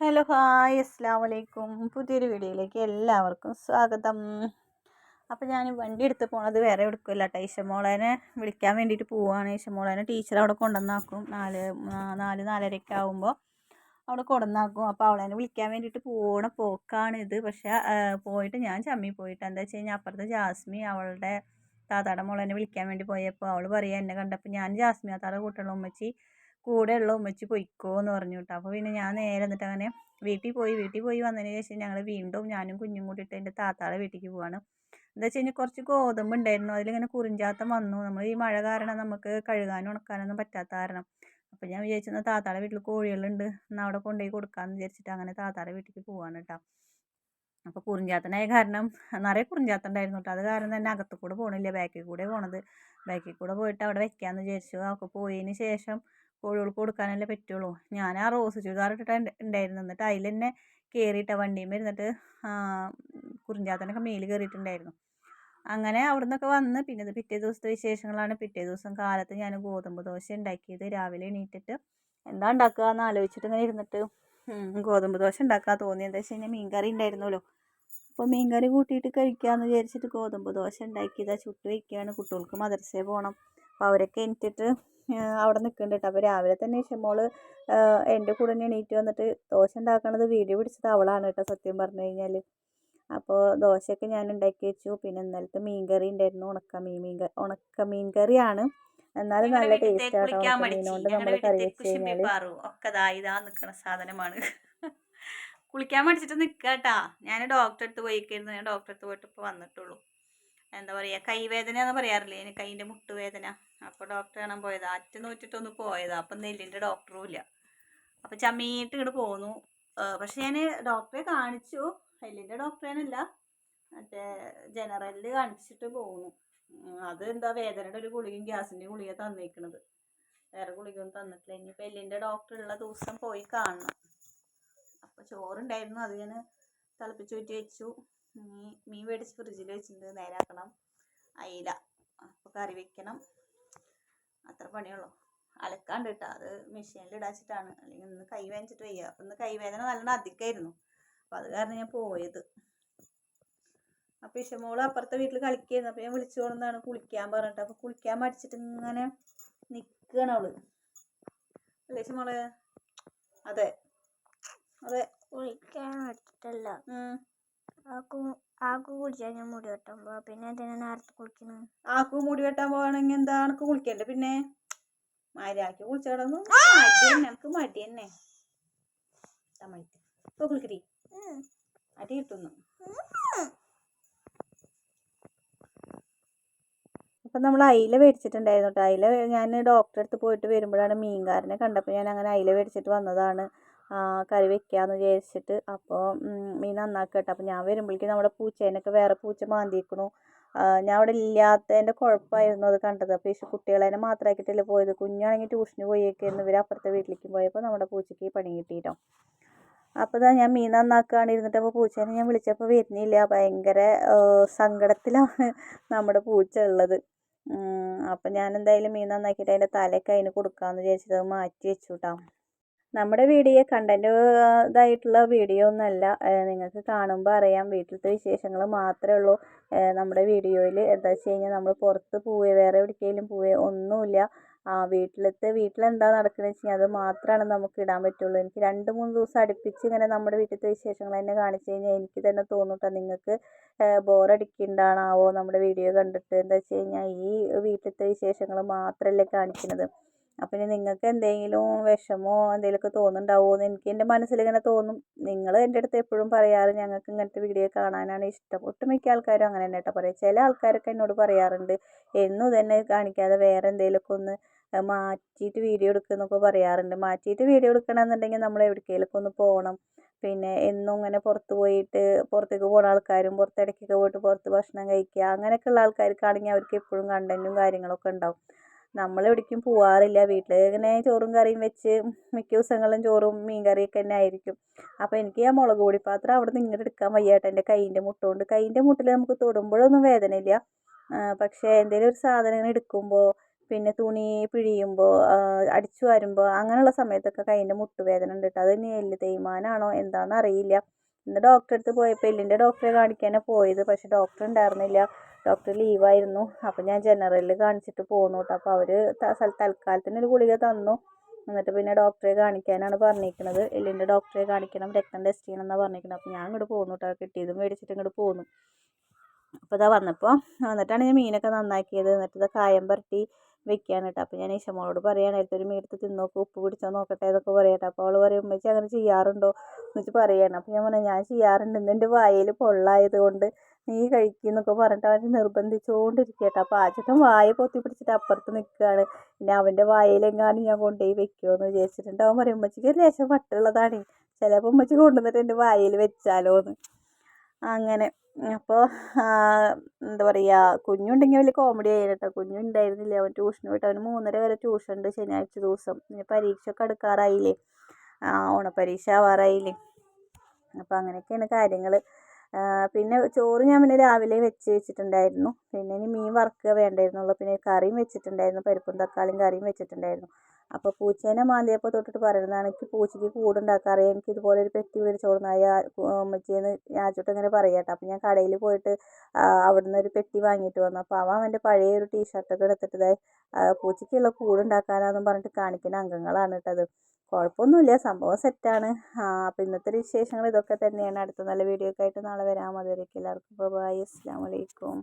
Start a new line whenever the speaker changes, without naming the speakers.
Hello hi അസ്സാം വലൈക്കും പുതിയൊരു വീഡിയോയിലേക്ക് എല്ലാവർക്കും സ്വാഗതം. അപ്പോൾ ഞാൻ വണ്ടി എടുത്ത് പോണത് വേറെ എടുക്കില്ല കേട്ടോ ഈശമോളേനെ വിളിക്കാൻ വേണ്ടിയിട്ട് പോവുകയാണ് ഈശമോളേനെ ടീച്ചർ അവിടെ കൊണ്ടുവന്നാക്കും. നാല് നാല് നാലരയൊക്കെ ആകുമ്പോൾ അവിടെ കൊണ്ടുവന്നാക്കും. അപ്പോൾ അവളെ വിളിക്കാൻ വേണ്ടിയിട്ട് പോകണ പോക്കാണിത് പക്ഷേ പോയിട്ട് ഞാൻ ചമ്മി പോയിട്ട് എന്താ വെച്ച് കഴിഞ്ഞാൽ അപ്പുറത്തെ ജാസ്മി അവളുടെ താത്താടെ മോളെന്നെ വിളിക്കാൻ വേണ്ടി പോയപ്പോൾ അവൾ പറയുക എന്നെ കണ്ടപ്പോൾ ഞാൻ ജാസ്മി താത്താടെ കൂട്ടുള്ള ഉമ്മച്ചി കൂടെയുള്ള ഉമ്മച്ചി പൊയ്ക്കോ എന്ന് പറഞ്ഞു കേട്ടോ അപ്പോൾ പിന്നെ ഞാൻ നേരെ എന്നിട്ട് അങ്ങനെ വീട്ടിൽ പോയി വീട്ടിൽ പോയി വന്നതിന് ശേഷം ഞങ്ങൾ വീണ്ടും ഞാനും കുഞ്ഞും കൂട്ടിയിട്ട് എന്റെ താത്താടെ വീട്ടിലേക്ക് പോവാണ്. എന്താ വെച്ച് കഴിഞ്ഞാൽ കുറച്ച് ഗോതമ്പ് ഉണ്ടായിരുന്നു. അതിലിങ്ങനെ കുറിഞ്ചാത്തം വന്നു. നമ്മൾ ഈ മഴ കാരണം നമുക്ക് കഴുകാനും ഉണക്കാനൊന്നും പറ്റാത്ത കാരണം. അപ്പോൾ ഞാൻ വിചാരിച്ചു താത്താടെ വീട്ടിൽ കോഴികളുണ്ട് എന്നാൽ അവിടെ കൊണ്ടുപോയി കൊടുക്കാമെന്ന് വിചാരിച്ചിട്ട് അങ്ങനെ താത്താടെ വീട്ടിലേക്ക് പോവാണ് കേട്ടോ അപ്പോൾ കുറിഞ്ചാത്തനായ കാരണം നിറയെ കുറിഞ്ചാത്തണ്ടായിരുന്നു കേട്ടോ അത് കാരണം തന്നെ അകത്ത് കൂടെ പോകണില്ല ബാക്കിൽ കൂടെ പോണത്. ബാക്കിൽ കൂടെ പോയിട്ട് അവിടെ വെക്കാമെന്ന് വിചാരിച്ചു. അപ്പോൾ പോയതിന് ശേഷം കോഴികൾക്ക് കൊടുക്കാനല്ലേ പറ്റുള്ളൂ. ഞാൻ ആ റോസ് ചുരിദാർ ഇട്ടിട്ട് ഉണ്ടായിരുന്നു. എന്നിട്ട് അതിൽ തന്നെ കയറിയിട്ട വണ്ടിയും ഇരുന്നിട്ട് കുറിഞ്ചാത്തനൊക്കെ മേൽ കയറിയിട്ടുണ്ടായിരുന്നു അങ്ങനെ അവിടെ നിന്നൊക്കെ വന്ന് പിന്നെ ഇത് പിറ്റേ ദിവസത്തെ വിശേഷങ്ങളാണ്. പിറ്റേ ദിവസം കാലത്ത് ഞാൻ ഗോതമ്പ് ദോശ ഉണ്ടാക്കിയത്. രാവിലെ എണീറ്റിട്ട് എന്താ ഉണ്ടാക്കുക എന്ന് ആലോചിച്ചിട്ട് ഇങ്ങനെ ഇരുന്നിട്ട് ഗോതമ്പ് ദോശ ഉണ്ടാക്കാൻ തോന്നി. എന്താ വെച്ച് കഴിഞ്ഞാൽ മീൻകറി ഉണ്ടായിരുന്നല്ലോ. അപ്പോൾ മീൻകറി കൂട്ടിയിട്ട് കഴിക്കാമെന്ന് വിചാരിച്ചിട്ട് ഗോതമ്പ് ദോശ ഉണ്ടാക്കിയതാണ് ചുട്ട് വയ്ക്കുകയാണ് കുട്ടികൾക്ക് മദർസയിൽ പോകണം അപ്പോൾ അവരൊക്കെ എനിറ്റിട്ട് അവിടെ നിൽക്കുന്നുണ്ട് കേട്ടോ. അപ്പോൾ രാവിലെ തന്നെ ഇഷമോൾ എന്റെ കൂടെ തന്നെ എണീറ്റ് വന്നിട്ട് ദോശ ഉണ്ടാക്കണത് വീഡിയോ പിടിച്ചത് അവളാണ് കേട്ടോ സത്യം പറഞ്ഞു കഴിഞ്ഞാൽ. അപ്പോൾ ദോശയൊക്കെ ഞാൻ ഉണ്ടാക്കി വെച്ചു. പിന്നെ ഇന്നലത്തെ മീൻ കറി ഉണ്ടായിരുന്നു. ഉണക്ക മീൻ മീൻ ഉണക്ക മീൻ കറിയാണ്. എന്നാലും നല്ല ടേസ്റ്റ് ആട്ടോ മീനുകൊണ്ട് നമ്മൾ കറി വെച്ച് കഴിഞ്ഞാൽ ഒക്കെ ഇതാ നിൽക്കുന്ന സാധനമാണ്. കുളിക്കാൻ മടിച്ചിട്ട് നിൽക്കാട്ടാ ഞാൻ ഡോക്ടറെ അടുത്ത് പോയിക്കായിരുന്നു ഞാൻ ഡോക്ടറെ അടുത്ത് പോയിട്ട് ഇപ്പോൾ വന്നിട്ടുള്ളൂ. എന്താ പറയുക കൈവേദന എന്ന് പറയാറില്ലേ? എനിക്ക് കൈന്റെ മുട്ടുവേദന. അപ്പോൾ ഡോക്ടറെ കാണാൻ പോയത്. അറ്റ നോറ്റിട്ടൊന്ന് പോയതാ. അപ്പം നെല്ലിന്റെ ഡോക്ടറും ഇല്ല. അപ്പം ചമ്മീട്ട് ഇങ്ങോട്ട് പോന്നു. പക്ഷെ ഞാൻ ഡോക്ടറെ കാണിച്ചു. എല്ലിന്റെ ഡോക്ടറേനല്ല മറ്റേ ജനറലിൽ കാണിച്ചിട്ട് പോന്നു. അത് എന്താ വേദനയുടെ ഒരു ഗുളികയും ഗ്യാസിന്റെ ഗുളിക തന്നിരിക്കണത് വേറെ ഗുളികയൊന്നും തന്നിട്ടില്ല. ഇനിയിപ്പോൾ എല്ലിന്റെ ഡോക്ടർ ഉള്ള ദിവസം പോയി കാണണം. അപ്പോൾ ചോറുണ്ടായിരുന്നു. അത് ഞാൻ തിളപ്പിച്ച് ഊറ്റി വെച്ചു. മീൻ മീൻ മേടിച്ച് ഫ്രിഡ്ജിൽ വെച്ചിട്ടുണ്ട്. നേരാക്കണം. അയില. അപ്പോൾ കറി വെക്കണം. അത്ര പണിയുള്ളൂ. അലക്കാണ്ട് കേട്ടോ അത് മെഷീനിൽ ഇടാച്ചിട്ടാണ്. അല്ലെങ്കിൽ ഇന്ന് കൈ വേദനിച്ചിട്ട് വയ്യ. അപ്പം ഇന്ന് കൈവേദന നല്ലോണം അധികമായിരുന്നു അപ്പോൾ അത് കാരണം ഞാൻ പോയത്. അപ്പോൾ ഇഷമോൾ അപ്പുറത്തെ വീട്ടിൽ കളിക്കായിരുന്നു. അപ്പോൾ ഞാൻ വിളിച്ചു കൊണ്ടാണ് കുളിക്കാൻ പറഞ്ഞിട്ട്. അപ്പോൾ കുളിക്കാൻ മടിച്ചിട്ട് ഇങ്ങനെ നിൽക്കുകയാണ് അവൾ. അല്ലേ ഇഷമോൾ അതെ. അതെ
കുളിക്കാൻ പറ്റില്ല ആക്കു കുളിച്ചാൽ ഞാൻ മുടി വെട്ടാൻ പോവാ. പിന്നെ എന്തിനാ നേരത്തെ കുളിക്കുന്നത്
ആക്കു മുടി വെട്ടാൻ പോവാണെങ്കിൽ എന്താ അനക്ക് കുളിക്കണ്ടേ? പിന്നെ മര്യാദയ്ക്ക് കുളിച്ച കിടന്നു. മടി തന്നെ എനിക്ക് മടി തന്നെ. കുളിക്കടി. അടി കിട്ടുന്നു. അപ്പം നമ്മൾ അയില മേടിച്ചിട്ടുണ്ടായിരുന്നു കേട്ടോ അയില ഞാൻ ഡോക്ടറെ അടുത്ത് പോയിട്ട് വരുമ്പോഴാണ് മീൻകാരനെ കണ്ടപ്പോൾ ഞാൻ അങ്ങനെ അയില മേടിച്ചിട്ട് വന്നതാണ്. കറി വെക്കാമെന്ന് വിചാരിച്ചിട്ട്. അപ്പോൾ മീൻ നന്നാക്കുക കേട്ടോ അപ്പോൾ ഞാൻ വരുമ്പോഴേക്കും നമ്മുടെ പൂച്ചേനൊക്കെ വേറെ പൂച്ച മാന്തിയിരിക്കണു ഞാൻ അവിടെ ഇല്ലാത്തതിന്റെ കുഴപ്പമായിരുന്നു അത് കണ്ടത്. അപ്പോൾ ഈ കുട്ടികളെന്നെ മാത്രമാക്കിയിട്ടല്ലേ പോയത്? കുഞ്ഞാണെങ്കിൽ ട്യൂഷന് പോയേക്കായിരുന്നു ഇവർ അപ്പുറത്തെ വീട്ടിലേക്ക് പോയപ്പോൾ നമ്മുടെ പൂച്ചയ്ക്ക് പണി കിട്ടിയിട്ടോ അപ്പോൾ ഇതാ ഞാൻ മീൻ നന്നാക്കുകയാണ് ഇരുന്നിട്ട് അപ്പോൾ പൂച്ചേനെ ഞാൻ വിളിച്ചപ്പോൾ വരുന്നില്ല. ഭയങ്കര സങ്കടത്തിലാണ് നമ്മുടെ പൂച്ച ഉള്ളത്. അപ്പം ഞാൻ എന്തായാലും മീൻ നന്നാക്കിയിട്ട് അതിന്റെ തലയൊക്കെ അതിന് കൊടുക്കാമെന്ന് വിചാരിച്ചിട്ട് അത് മാറ്റി വെച്ചു കേട്ടോ നമ്മുടെ വീഡിയോ കണ്ടന്റ് ഇതായിട്ടുള്ള വീഡിയോ ഒന്നുമല്ല നിങ്ങൾക്ക് കാണുമ്പോൾ അറിയാം. വീട്ടിലത്തെ വിശേഷങ്ങൾ മാത്രമേ ഉള്ളൂ. നമ്മുടെ വീഡിയോയിൽ എന്താ വെച്ച് കഴിഞ്ഞാൽ നമ്മൾ പുറത്ത് പോവുക വേറെ എവിടേക്കെങ്കിലും പോവുക ഒന്നുമില്ല. ആ വീട്ടിലത്തെ വീട്ടിലെന്താ നടക്കുന്നത് വെച്ച് കഴിഞ്ഞാൽ അത് മാത്രമാണ് നമുക്ക് ഇടാൻ പറ്റുള്ളൂ. എനിക്ക് രണ്ട് മൂന്ന് ദിവസം അടുപ്പിച്ച് ഇങ്ങനെ നമ്മുടെ വീട്ടിലത്തെ വിശേഷങ്ങൾ തന്നെ കാണിച്ചു കഴിഞ്ഞാൽ എനിക്ക് തന്നെ തോന്നും നിങ്ങൾക്ക് ബോറടിക്കുന്നുണ്ടാണാവോ നമ്മുടെ വീഡിയോ കണ്ടിട്ട്. എന്താ വെച്ച് കഴിഞ്ഞാൽ ഈ വീട്ടിലത്തെ വിശേഷങ്ങൾ മാത്രമല്ലേ കാണിക്കുന്നത് അപ്പം ഇനി നിങ്ങൾക്ക് എന്തെങ്കിലും വിഷമോ എന്തെങ്കിലുമൊക്കെ തോന്നുന്നുണ്ടാവുമോ എന്ന് എനിക്ക് എന്റെ മനസ്സിലിങ്ങനെ തോന്നും. നിങ്ങൾ എന്റെ അടുത്ത് എപ്പോഴും പറയാറ് ഞങ്ങൾക്ക് ഇങ്ങനത്തെ വീഡിയോ കാണാനാണ് ഇഷ്ടം. ഒട്ടുമിക്ക ആൾക്കാരും അങ്ങനെ തന്നെ കേട്ടോ പറയാം. ചില ആൾക്കാരൊക്കെ എന്നോട് പറയാറുണ്ട്. എന്നും തന്നെ കാണിക്കാതെ വേറെ എന്തെങ്കിലുമൊക്കെ ഒന്ന് മാറ്റിയിട്ട് വീഡിയോ എടുക്കുന്നൊക്കെ പറയാറുണ്ട്. മാറ്റിയിട്ട് വീഡിയോ എടുക്കണമെന്നുണ്ടെങ്കിൽ നമ്മൾ എവിടേക്കെങ്കിലുമൊക്കെ ഒന്ന് പോകണം പിന്നെ എന്നും ഇങ്ങനെ പുറത്ത് പോയിട്ട് പുറത്തേക്ക് പോകുന്ന ആൾക്കാരും പുറത്ത് ഇടയ്ക്കൊക്കെ പോയിട്ട് പുറത്ത് ഭക്ഷണം കഴിക്കുക അങ്ങനെയൊക്കെയുള്ള ആൾക്കാർക്കാണെങ്കിൽ അവർക്ക് എപ്പോഴും കണ്ടന്റും കാര്യങ്ങളൊക്കെ ഉണ്ടാവും. നമ്മൾ എവിടേക്കും പോവാറില്ല. വീട്ടിൽ ഇങ്ങനെ ചോറും കറിയും വെച്ച് മിക്ക ദിവസങ്ങളിലും ചോറും മീൻ കറിയൊക്കെ തന്നെ ആയിരിക്കും. അപ്പോൾ എനിക്ക് ആ മുളക് പൊടി പാത്രം അവിടെ നിന്ന് ഇങ്ങോട്ട് എടുക്കാൻ വയ്യാട്ടെ. എന്റെ കൈയിന്റെ മുട്ടുകൊണ്ട് കൈയിന്റെ മുട്ടിൽ നമുക്ക് തൊടുമ്പോഴൊന്നും വേദനയില്ല. പക്ഷേ എന്തെങ്കിലും ഒരു സാധനം ഇങ്ങനെ എടുക്കുമ്പോൾ പിന്നെ തുണി പിഴിയുമ്പോൾ അടിച്ചു വരുമ്പോൾ അങ്ങനെയുള്ള സമയത്തൊക്കെ കൈയിന്റെ മുട്ടുവേദന ഉണ്ട് കേട്ടോ അത് ഇനി എല്ല് തേയ്മാനാണോ എന്താണെന്ന് അറിയില്ല ഇന്ന് ഡോക്ടറെ അടുത്ത് പോയപ്പോൾ എല്ലിന്റെ ഡോക്ടറെ കാണിക്കാനാണ് പോയത്. പക്ഷേ ഡോക്ടർ ഉണ്ടായിരുന്നില്ല. ഡോക്ടർ ലീവായിരുന്നു. അപ്പോൾ ഞാൻ ജനറലിൽ കാണിച്ചിട്ട് പോന്നു കേട്ടോ അപ്പോൾ അവർ തൽക്കാലത്തിന് ഒരു ഗുളിക തന്നു. എന്നിട്ട് പിന്നെ ഡോക്ടറെ കാണിക്കാനാണ് പറഞ്ഞിരിക്കുന്നത് എല്ലിന്റെ ഡോക്ടറെ കാണിക്കണം രക്തം ടെസ്റ്റ് ചെയ്യണം എന്നാണ് പറഞ്ഞിരിക്കുന്നത് അപ്പോൾ ഞാൻ ഇങ്ങോട്ട് പോന്നു കേട്ടോ കിട്ടിയതും മേടിച്ചിട്ട് ഇങ്ങോട്ട് പോന്നു. അപ്പോൾ ഇതാ വന്നപ്പോൾ വന്നിട്ടാണ് ഞാൻ മീനൊക്കെ നന്നാക്കിയത്. എന്നിട്ട് ഇതാ കായം പുരട്ടി. വെക്കുകയാണ് കേട്ടോ അപ്പോൾ ഞാൻ ഈശമോളോട് പറയുകയാണ് മീൻ എടുത്ത് തിന്നോക്ക് ഉപ്പ് പിടിച്ചോ നോക്കട്ടെ എന്നൊക്കെ പറയട്ടെ. അപ്പോൾ അവൾ പറയും ഉമ്മച്ചി അങ്ങനെ ചെയ്യാറുണ്ടോ? എന്ന് പറയുകയാണ് അപ്പോൾ ഞാൻ പറഞ്ഞു ഞാൻ ചെയ്യാറുണ്ട്. ഇന്ന് എന്റെ വായിൽ പൊള്ളായത് കൊണ്ട് നീ കഴിക്കുന്നൊക്കെ പറഞ്ഞിട്ട് അവൻ നിർബന്ധിച്ചുകൊണ്ടിരിക്കട്ടെ അപ്പോൾ ആചുട്ടൻ വായ പൊത്തി പിടിച്ചിട്ട് അപ്പുറത്ത് നിൽക്കുകയാണ് പിന്നെ അവന്റെ വായയിലെങ്ങാനും ഞാൻ കൊണ്ടുപോയി വെക്കുമോ എന്ന് വിചാരിച്ചിട്ടുണ്ട് അവൻ പറയും ഉമ്മച്ചിക്ക് ഒരു ലേശം വട്ടുള്ളതാണ്. ചിലപ്പോൾ ഉമ്മച്ചി കൊണ്ടുവന്നിട്ട് എന്റെ വായയിൽ വെച്ചാലോ എന്ന് അങ്ങനെ. അപ്പോൾ എന്താ പറയുക കുഞ്ഞുണ്ടെങ്കിൽ വലിയ കോമഡി ആയിരുന്നു കേട്ടോ കുഞ്ഞുണ്ടായിരുന്നില്ല. അവൻ ട്യൂഷന് പോയിട്ട് അവന് മൂന്നര വരെ ട്യൂഷൻ ഉണ്ട് ശനിയാഴ്ച ദിവസം. ഇനി പരീക്ഷയൊക്കെ അടുക്കാറായില്ലേ? ഓണപ്പരീക്ഷ ആവാറായില്ലേ? അപ്പോൾ അങ്ങനെയൊക്കെയാണ് കാര്യങ്ങൾ പിന്നെ ചോറ് ഞാൻ പിന്നെ രാവിലെ വെച്ച് വെച്ചിട്ടുണ്ടായിരുന്നു. പിന്നെ ഇനി മീൻ വറുക്കുക വേണ്ടായിരുന്നുള്ളൂ. പിന്നെ കറിയും വെച്ചിട്ടുണ്ടായിരുന്നു. പരിപ്പും തക്കാളിയും കറിയും വെച്ചിട്ടുണ്ടായിരുന്നു. അപ്പോൾ പൂച്ചേനെ മാന്തിയപ്പോൾ തൊട്ടിട്ട് പറയുന്നതാണ് എനിക്ക് പൂച്ചയ്ക്ക് കൂടുണ്ടാക്കാൻ അറിയാം എനിക്ക് ഇതുപോലെ ഒരു പെട്ടി മേടിച്ചോളുന്നായ ഉമ്മച്ചിയെന്ന് ഞാച്ചോട്ട് ഇങ്ങനെ പറയട്ടെ അപ്പോൾ ഞാൻ കടയിൽ പോയിട്ട് അവിടുന്ന് ഒരു പെട്ടി വാങ്ങിയിട്ട് വന്നു. അപ്പോൾ അവൻ അവന്റെ പഴയ ഒരു ടീഷർട്ടൊക്കെ എടുത്തിട്ട് പൂച്ചയ്ക്കുള്ള കൂടുണ്ടാക്കാനാന്നും പറഞ്ഞിട്ട് കാണിക്കുന്ന അംഗങ്ങളാണ് കേട്ടത് കുഴപ്പമൊന്നുമില്ല സംഭവം സെറ്റാണ് അപ്പോൾ ഇന്നത്തെ വിശേഷങ്ങൾ ഇതൊക്കെ തന്നെയാണ്. അടുത്ത നല്ല വീഡിയോ ഒക്കെ ആയിട്ട് നാളെ വരാം. അതുവരേക്കും എല്ലാവർക്കും. ബൈ അസ്സാം വലൈക്കും